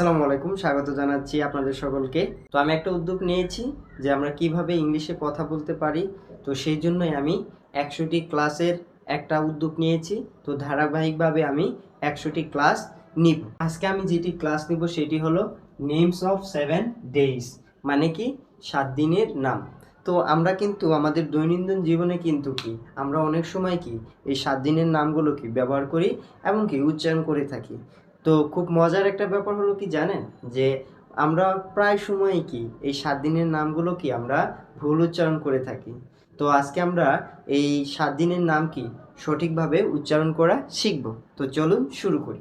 আসসালামু আলাইকুম, স্বাগত জানাচ্ছি আপনাদের সকলকে। তো আমি একটা উদ্যোগ নিয়েছি যে আমরা কীভাবে ইংলিশে কথা বলতে পারি। তো সেই জন্যই আমি একশোটি ক্লাসের একটা উদ্যোগ নিয়েছি। তো ধারাবাহিকভাবে আমি একশোটি ক্লাস নিব। আজকে আমি যেটি ক্লাস নিব সেটি হলো নেমস অফ সেভেন ডেইজ মানে কি সাত দিনের নাম। তো আমরা কিন্তু, আমাদের দৈনন্দিন জীবনে কিন্তু কি, আমরা অনেক সময় কি, এই সাত দিনের নামগুলো কি ব্যবহার করি এবং কি উচ্চারণ করে থাকি। তো খুব মজার একটা ব্যাপার হলো কি জানেন? যে আমরা প্রায় সময় কি এই সাত দিনের নামগুলো কি আমরা ভুল উচ্চারণ করে থাকি। তো আজকে আমরা এই সাত দিনের নাম কি সঠিকভাবে উচ্চারণ করা শিখব। তো চলুন শুরু করি।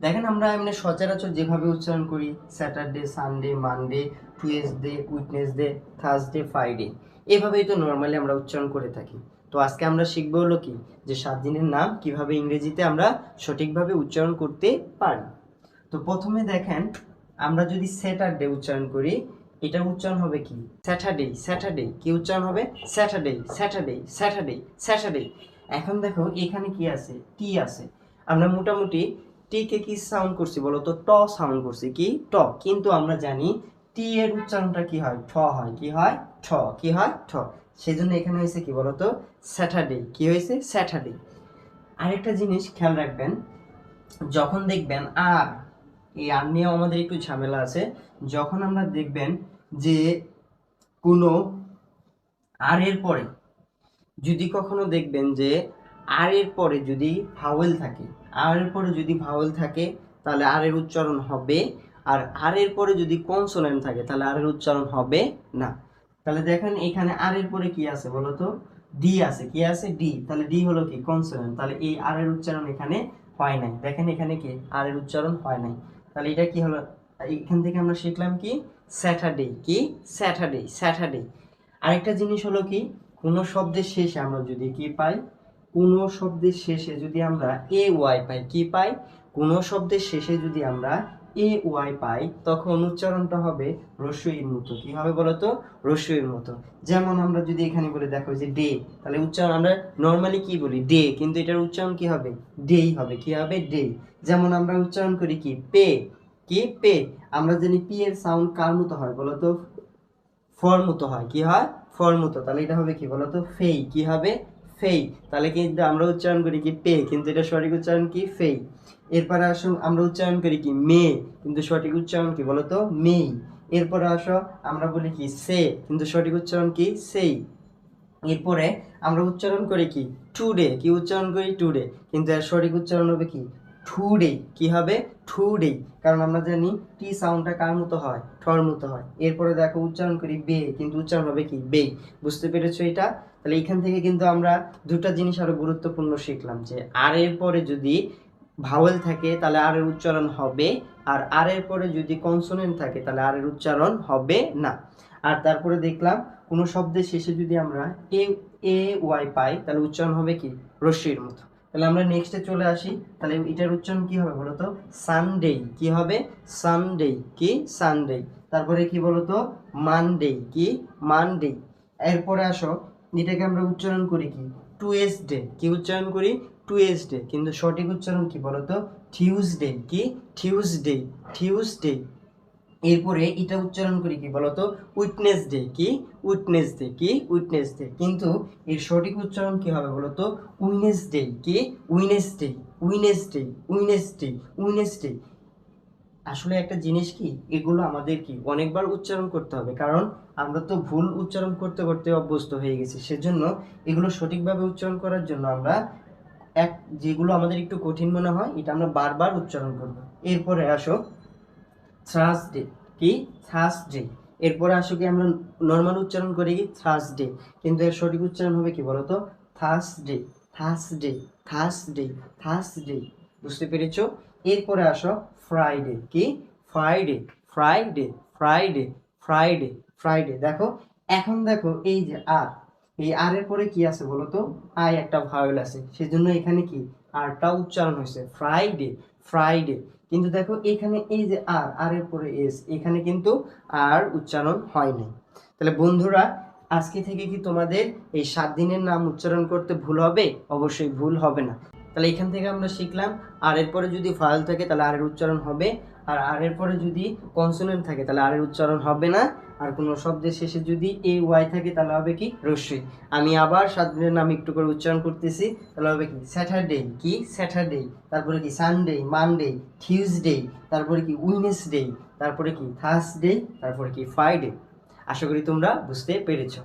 দেখেন আমরা এমনি সচরাচর যেভাবে উচ্চারণ করি, Saturday, Sunday, Monday, Tuesday Wednesday Thursday, Friday, এভাবেই তো নর্মালি আমরা উচ্চারণ করে থাকি। তো আজকে আমরা শিখব হলো কি? যে সাত দিনের নাম কীভাবে ইংরেজিতে আমরা সঠিকভাবে উচ্চারণ করতে পারি। তো প্রথমে দেখেন, আমরা যদি স্যাটারডে উচ্চারণ করি, এটার উচ্চারণ হবে কি? Saturday Saturday. কি উচ্চারণ হবে? Saturday Saturday Saturday Saturday. এখন দেখো, এখানে কি আছে? টি আছে। আমরা মোটামুটি টি কে কি সাউন্ড করছি বলো তো? ট সাউন্ড করছি। কি? ট। কিন্তু আমরা জানি টি এর উচ্চারণটা কি হয়? ঠ হয়। কি হয়? ঠ, কি হয়? ঠ। সেই জন্য এখানে হয়েছে কি বলতো? স্যাটারডে কি হয়েছে? স্যাটারডে আরেকটা জিনিস খেয়াল রাখবেন, যখন দেখবেন, আর এই আর নিয়েও আমাদের একটু ঝামেলা আছে, যখন আমরা দেখবেন যে কোনো আর এর পরে, যদি কখনো দেখবেন যে আর এর পরে যদি ভাওয়েল থাকে, আর এর পরে যদি ভাওয়েল থাকে, তাহলে আর এর উচ্চারণ হবে, আর আর এর পরে যদি কনসোনেন্ট থাকে, তাহলে আর এর উচ্চারণ হবে না। তাহলে দেখেন এখানে আর এর পরে কি আছে বলো তো ডি আছে, কি আছে? ডি তাহলে ডি হলো কি? কনসোনেন্ট তাহলে এই আর এর উচ্চারণ এখানে হয় নাই। দেখেন এখানে কি? আর এর উচ্চারণ হয় নাই। তাহলে এটা কি হলো? এখান থেকে আমরা শিখলাম কি? স্যাটারডে কি? স্যাটারডে স্যাটারডে আরেকটা জিনিস হলো কি? কোনো শব্দের শেষে আমরা যদি কি পাই? কোনো শব্দের শেষে যদি আমরা এ ওয়াই পাই, কি পাই? কোনো শব্দের শেষে যদি আমরা এ ওয়াই পাই, তখন উচ্চারণটা হবে রস্যইর মতো। কি হবে বলতো? রস্যইর মতো। যেমন আমরা যদি এখানে বলে দেখো যে ডে তাহলে উচ্চারণ আমরা নর্মালি কি বলি? ডে কিন্তু এটার উচ্চারণ কি হবে? ডেই হবে। কি হবে? ডে যেমন আমরা উচ্চারণ করি কি? পে কি? পে আমরা জানি পি এর সাউন্ড কার মতো হয়? বলতো? ফর মতো হয়। কি হয়? ফর মতো। তাহলে এটা হবে কি? বলতো? ফেই কি হবে? ফেই। তাহলে কিন্তু আমরা উচ্চারণ করি কি পে, কিন্তু এটা সঠিক উচ্চারণ কি ফেই। এরপরে আসো আমরা উচ্চারণ করি কি মে, কিন্তু সঠিক উচ্চারণ কি বলতো? মেই। এরপরে আসো, আমরা বলি কি সে, কিন্তু সঠিক উচ্চারণ কি সেই। এরপরে আমরা উচ্চারণ করি কি টুডে, কি উচ্চারণ করি টুডে, কিন্তু এর সঠিক উচ্চারণ হবে কি ঠুডে, কি হবে? ঠুডে। কারণ আমরা জানি টি সাউন্ডটা কার মতো হয়? ঠর মতো হয়। এরপরে দেখো উচ্চারণ করি বে, কিন্তু উচ্চারণ হবে কি? বে। বুঝতে পেরেছ এটা? তাহলে এখান থেকে কিন্তু আমরা দুটা জিনিস আরও গুরুত্বপূর্ণ শিখলাম যে আর এর পরে যদি ভাওয়েল থাকে, তাহলে আর এর উচ্চারণ হবে। আর আর এর পরে যদি কনসোনেন্ট থাকে, তাহলে আর এর উচ্চারণ হবে না। আর তারপরে দেখলাম কোনো শব্দের শেষে যদি আমরা এ এ, ওয়াই পাই, তাহলে উচ্চারণ হবে কি? রশ্মির মতো। তাহলে আমরা নেক্সটে চলে আসি। তাহলে এটার উচ্চারণ কি হবে বলতো? সানডে কি হবে? সানডে কি? সানডে তারপরে কি বলতো? মানডে কি? মানডে এরপরে আসো, এটাকে আমরা উচ্চারণ করি কি? টুয়েসডে কি উচ্চারণ করি? টুয়েসডে কিন্তু সঠিক উচ্চারণ কি বলতো? টিউসডে কি? টিউসডে টিউসডে এরপরে এটা উচ্চারণ করি কি বলতো? উইটনেস ডে কি? উইটনেস ডে কি? উইটনেস ডে কিন্তু এর সঠিক উচ্চারণ কি হবে বলতো? উইনেস ডে কি? Wednesday Wednesday Wednesday Wednesday আসলে একটা জিনিস কি? এগুলো আমাদের কি? অনেকবার উচ্চারণ করতে হবে। কারণ আমরা তো ভুল উচ্চারণ করতে করতে অভ্যস্ত হয়ে গেছি। সেজন্য এগুলো সঠিকভাবে উচ্চারণ করার জন্য আমরা এক যেগুলো আমাদের একটু কঠিন মনে হয়, এটা আমরা বারবার উচ্চারণ করব। এরপরে আসো। থার্সডে কি? থার্সডে এরপরে আসো কি আমরা নর্মাল উচ্চারণ করি কি? থার্সডে কিন্তু এর সঠিক উচ্চারণ হবে কি বলতো? থার্সডে থার্সডে থার্সডে থার্সডে বুঝতে পেরেছ? এরপরে আসো ফ্রাইডে কি? Friday Friday Friday Friday Friday দেখো, এখন দেখো এই যে আর এই আর এর পরে কি আছে বলো তো আই একটা ভাওয়েল আছে। সেজন্য এখানে কি? আরটা উচ্চারণ হয়েছে। ফ্রাইডে ফ্রাইডে কিন্তু দেখো এখানে এই যে আর আর এর পরে এস, এখানে কিন্তু আর উচ্চারণ হয় নাই। তাহলে বন্ধুরা, আজকে থেকে কি তোমাদের এই সাত দিনের নাম উচ্চারণ করতে ভুল হবে? অবশ্যই ভুল হবে না। তাহলে এখান থেকে আমরা শিখলাম, আর এর পরে যদি ফাল থাকে তাহলে আর এর উচ্চারণ হবে আর আর এর পরে যদি কনসোনেন্ট থাকে, তাহলে আর এর উচ্চারণ হবে না। আর কোনো শব্দের শেষে যদি এ ওয়াই থাকে, তাহলে হবে কি? রস্যই আমি আবার সাত দিনের নাম একটু করে উচ্চারণ করতেছি, তাহলে হবে কি? স্যাটারডে কি? স্যাটারডে তারপরে কি? সানডে মানডে টিউসডে তারপরে কি? উইনেসডে তারপরে কি? থার্সডে তারপরে কি? ফ্রাইডে আশা করি তোমরা বুঝতে পেরেছ।